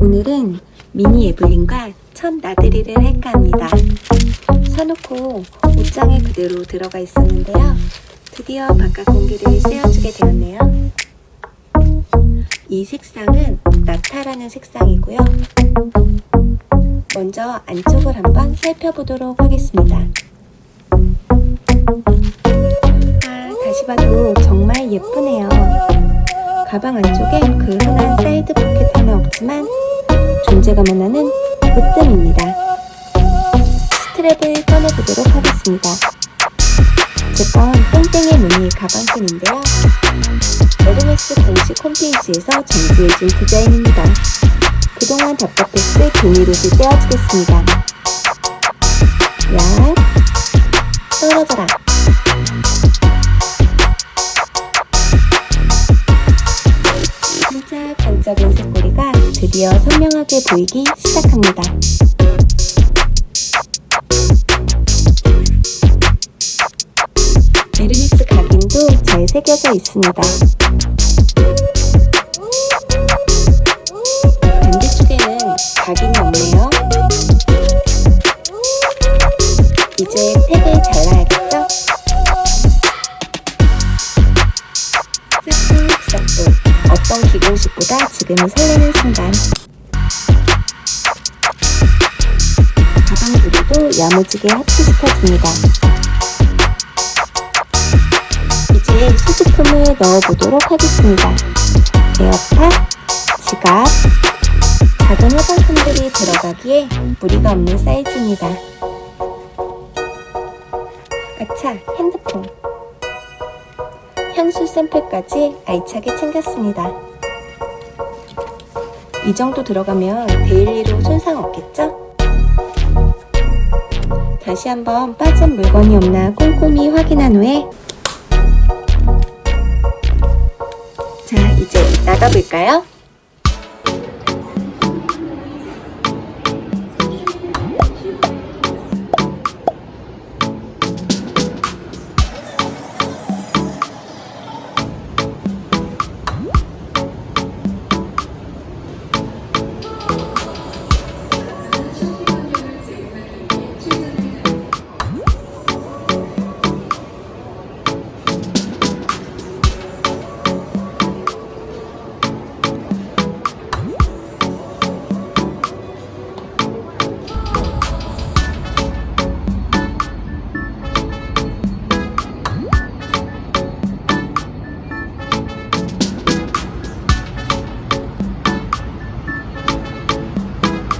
오늘은 미니 에블린과 첫 나들이를 할까 합니다. 사놓고 옷장에 그대로 들어가 있었는데요. 드디어 바깥 공기를 쐬어주게 되었네요. 이 색상은 나타라는 색상이고요. 먼저 안쪽을 한번 살펴보도록 하겠습니다. 아, 다시 봐도 정말 예쁘네요. 가방 안쪽에 그 흔한 사이드 포켓 하나 없지만 존재감을 나는 으뜸입니다. 스트랩을 꺼내보도록 하겠습니다. 제건 땡땡의 무늬 가방끈인데요. 에르메스 공식 홈페이지에서 정지해준 디자인입니다. 그동안 답답했을 비닐옷을 떼어주겠습니다. 야, 떨어져라. 드디어 선명하게 보이기 시작합니다. 에르메스 각인도 잘 새겨져 있습니다. 반대쪽에는 각인이 없네요. 이제 탭을 잘라야 기공식보다 지금이 설레는 순간 가방 부리도 야무지게 합치시켜줍니다. 이제 소지품을 넣어보도록 하겠습니다. 에어팟, 지갑, 작은 화장품들이 들어가기에 무리가 없는 사이즈입니다. 아차, 핸드폰. 향수 샘플까지 알차게 챙겼습니다. 이 정도 들어가면 데일리로 손상 없겠죠? 다시 한번 빠진 물건이 없나 꼼꼼히 확인한 후에 자, 이제 나가볼까요?